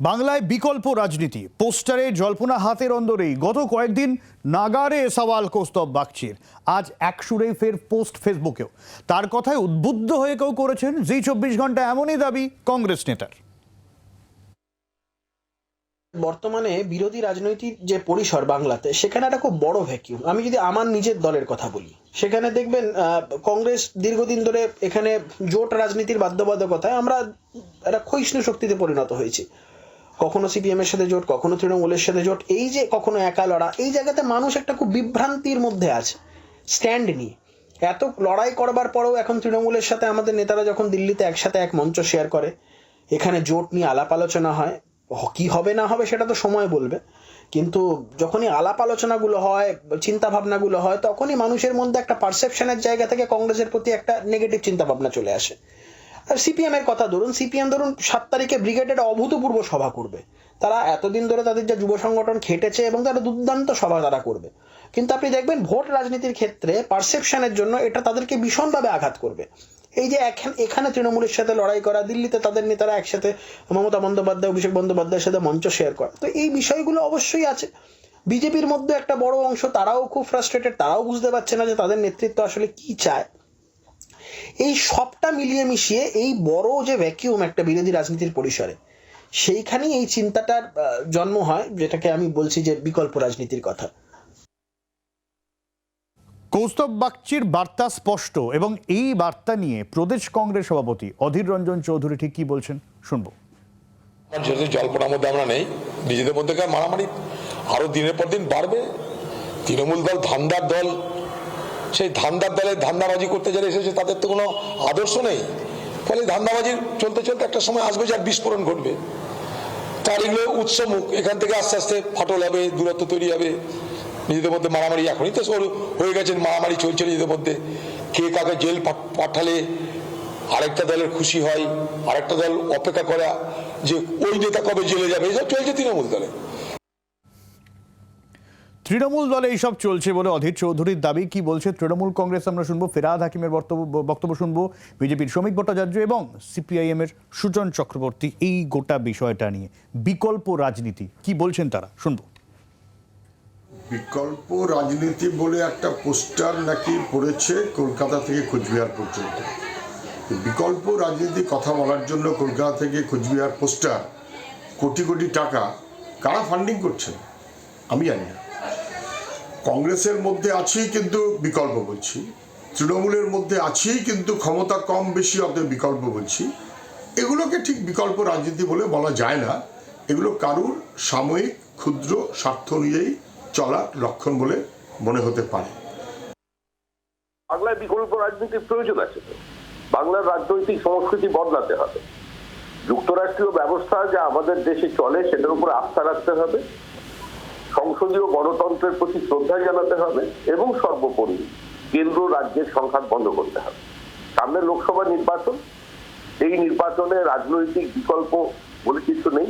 বাংলায় বিকল্প রাজনীতি। পোস্টারে জল্পনা হাতের অন্দরেই গত কয়েকদিন নাগারে সওয়াল কৌস্তব বাগচির। আজ একসুরেই ফের পোস্ট ফেসবুকেও। তার কথায় উদ্বুদ্ধ হয়ে কেউ করেছেন, জি চব্বিশ ঘণ্টা এমনই দাবি কংগ্রেস নেতার। বর্তমানে বিরোধী রাজনৈতিক যে পরিসর বাংলাতে, সেখানে একটা খুব বড় ভ্যাকিউম আমি যদি আমার নিজের দলের কথা বলি, সেখানে দেখবেন কংগ্রেস দীর্ঘদিন ধরে এখানে জোট রাজনীতির বাধ্যবাধকতায় আমরা একটা ক্ষয়িষ্ণু শক্তিতে পরিণত হয়েছি। কখনো সিপিএম এর সাথে জোট, কখনো তৃণমূলের সাথে জোট, এই যে কখনো একা লড়া, এই জায়গাতে মানুষ একটা খুব বিভ্রান্তির মধ্যে আছে স্ট্যান্ড নিয়ে। এত লড়াই করবার পরেও এখন তৃণমূলের সাথে আমাদের নেতারা যখন দিল্লিতে একসাথে এক মঞ্চ শেয়ার করে, এখানে জোট নিয়ে আলাপ আলোচনা হয় কি হবে না হবে সেটা তো সময় বলবে, কিন্তু যখনই আলাপ আলোচনাগুলো হয় চিন্তা ভাবনাগুলো হয়, তখনই মানুষের মধ্যে একটা পারসেপশনের জায়গা থেকে কংগ্রেসের প্রতি একটা নেগেটিভ চিন্তা ভাবনা চলে আসে। আর সিপিএম এর কথা ধরুন সিপিএম ধরুন সাত তারিখে ব্রিগেডের অভূতপূর্ব সভা করবে। তারা এতদিন ধরে তাদের যে যুব সংগঠন খেটেছে এবং তারা দুর্দান্ত সভা তারা করবে। কিন্তু আপনি দেখবেন ভোট রাজনীতির ক্ষেত্রে পারসেপশনের জন্য এটা তাদেরকে ভীষণভাবে আঘাত করবে। এই যে এখান- তৃণমূলের সাথে লড়াই করা, দিল্লিতে তাদের নেতারা একসাথে মমতা বন্দ্যোপাধ্যায়, অভিষেক বন্দ্যোপাধ্যায়ের সাথে মঞ্চ শেয়ার করা, তো এই বিষয়গুলো অবশ্যই আছে। বিজেপির মধ্যে একটা বড় অংশ তারাও খুব ফ্রাস্ট্রেটেড তারাও বুঝতে পারছে না যে তাদের নেতৃত্ব আসলে কি চায়। এই সবটা মিলিয়ে মিশিয়ে এই বড় যে ভ্যাকিউম একটা বিরোধী রাজনীতির পরিসরে সেইখানেই এই চিন্তাটার জন্ম হয় যেটাকে আমি বলছি যে বিকল্প রাজনীতির কথা। কৌস্তব বাগচির বার্তা স্পষ্ট এবং এই বার্তা নিয়ে প্রদেশ কংগ্রেস সভাপতি অধীর রঞ্জন চৌধুরী ঠিক কি বলছেন? শুনব। যেহেতু জল্পনার মধ্যে আমরা নেই নিজেদের মধ্যেকার মারামারি আরও দিনের পর দিন বাড়বে। তৃণমূল দল ধান্দার দল সেই ধান্দার দলে ধান্দাবাজি করতে যারা এসেছে, তাদের তো কোনো আদর্শ নেই। ফলে ধান্দাবাজি চলতে চলতে একটা সময় আসবে যার বিস্ফোরণ ঘটবে। তার এগুলো উৎসমুখ এখান থেকে আস্তে আস্তে ফাটল হবে, দূরত্ব তৈরি হবে। নিজেদের মধ্যে মারামারি এখনই তো হয়ে গেছে, মারামারি চলছে নিজেদের মধ্যে। কে কাকে জেল পাঠালে, আরেকটা দলের খুশি হয়, আরেকটা দল অপেক্ষা করা যে ওই নেতা কবে জেলে যাবে, এসব চলছে তৃণমূল দলে। তৃণমূল দলে এইসব চলছে বলে অধীর চৌধুরীর দাবি। কি বলছে তৃণমূল কংগ্রেস? আমরা শুনব ফেরাদ হাকিমের বক্তব্য বক্তব্য শুনব বিজেপির শ্রমিক ভট্টাচার্য এবং সিপিআইএম এর সুজন চক্রবর্তী এই গোটা বিষয়টা নিয়ে। বিকল্প রাজনীতি, কি বলছেন তারা? শুনব। বিকল্প রাজনীতি বলে একটা পোস্টার নাকি পড়েছে কলকাতা থেকে কোচবিহার পর্যন্ত। বিকল্প রাজনীতি কথা বলার জন্য কলকাতা থেকে কোচবিহার পোস্টার কোটি কোটি টাকা কারা ফান্ডিং করছেন? আমি জানি না। কংগ্রেসের মধ্যে আছেই কিন্তু বিকল্প বলছি। তৃণমূলের মধ্যে আছেই কিন্তু ক্ষমতা কম বেশি অত বিকল্প বলছি। এগুলোকে ঠিক বিকল্প রাজনীতি বলে বলা যায় না। এগুলো কারুর সাময়িক, ক্ষুদ্র স্বার্থ অনুযায়ী চলার লক্ষণ বলে মনে হতে পারে। বাংলায় বিকল্প রাজনীতির প্রয়োজন আছে। বাংলার রাজনৈতিক সংস্কৃতি বদলাতে হবে। যুক্তরাষ্ট্রীয় ব্যবস্থা যা আমাদের দেশে চলে, সেটার উপর আস্থা রাখতে হবে। সংসদীয় গণতন্ত্রের প্রতি শ্রদ্ধা জানাতে হবে এবং সর্বোপরি কেন্দ্র রাজ্যের সংঘাত বন্ধ করতে হবে। সামনে লোকসভা নির্বাচন, এই নির্বাচনে রাজনৈতিক বিকল্প বলে কিছু নেই।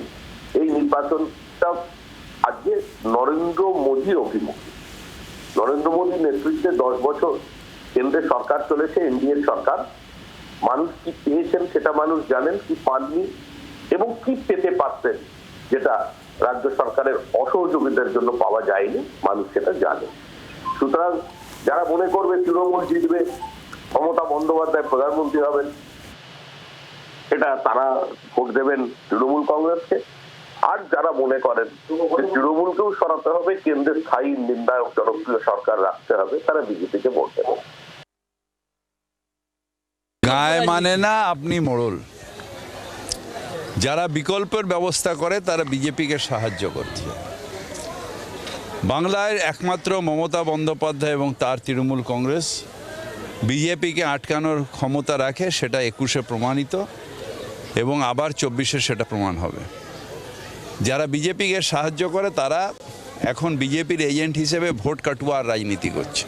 এই নির্বাচনটা আজকে নরেন্দ্র মোদী অভিমুখী। নরেন্দ্র মোদীর নেতৃত্বে দশ বছর কেন্দ্রের সরকার চলেছে, এনডিএ সরকার। মানুষ কি পেয়েছেন সেটা মানুষ জানেন, কি পাননি এবং কি পেতে পারতেন যেটা রাজ্য সরকারের অসহযোগিতার জন্য পাওয়া যায়নি, মানুষ সেটা জানে। সুতরাং যারা মনে করবে তৃণমূল জিতবে, মমতা বন্দ্যোপাধ্যায় প্রধানমন্ত্রী হবেন এটা তারা ভোট দেবেন তৃণমূল কংগ্রেসকে। আর যারা মনে করেন তৃণমূলকেও সরাতে হবে, কেন্দ্রের স্থায়ী নির্ণায়ক জনপ্রিয় সরকার রাখতে হবে, তারা বিজেপিকে ভোট দেবেন। গায়ে মানে না, আপনি মোড়ল। যারা বিকল্পের ব্যবস্থা করে, তারা বিজেপিকে সাহায্য করছে। বাংলায় একমাত্র মমতা বন্দ্যোপাধ্যায় এবং তার তৃণমূল কংগ্রেস বিজেপিকে আটকানোর ক্ষমতা রাখে, সেটা একুশে প্রমাণিত এবং আবার চব্বিশে সেটা প্রমাণ হবে। যারা বিজেপিকে সাহায্য করে, তারা এখন বিজেপির এজেন্ট হিসেবে ভোট কাটুয়ার রাজনীতি করছে।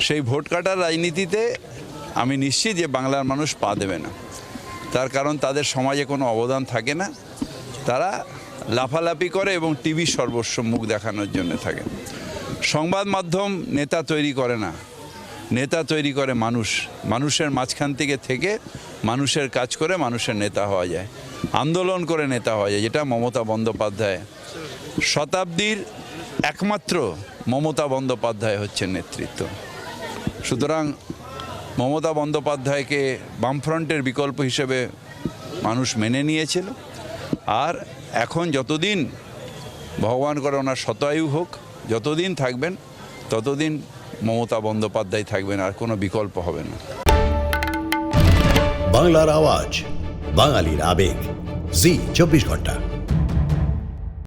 সেই ভোট কাটার রাজনীতিতে আমি নিশ্চিত যে বাংলার মানুষ পা দেবে না। তার কারণ তাদের সমাজে কোনো অবদান থাকে না। তারা লাফালাফি করে এবং টিভি সর্বস্ব মুখ দেখানোর জন্য থাকে। সংবাদ মাধ্যম নেতা তৈরি করে না। নেতা তৈরি করে মানুষ। মানুষের মাঝখান থেকে থেকে মানুষের কাজ করে মানুষের নেতা হওয়া যায়। আন্দোলন করে নেতা হওয়া যায়, যেটা মমতা বন্দ্যোপাধ্যায়। শতাব্দীর একমাত্র মমতা বন্দ্যোপাধ্যায় হচ্ছে নেতৃত্ব। সুতরাং মমতা বন্দ্যোপাধ্যায়কে বামফ্রন্টের বিকল্প হিসেবে মানুষ মেনে নিয়েছিল। আর এখন যতদিন ভগবান করে ওনার শতায়ু হোক, যতদিন থাকবেন, ততদিন মমতা বন্দ্যোপাধ্যায় থাকবেন আর কোনো বিকল্প হবে না। বাংলার আওয়াজ, বাঙালির আবেগ, জি চব্বিশ ঘণ্টা।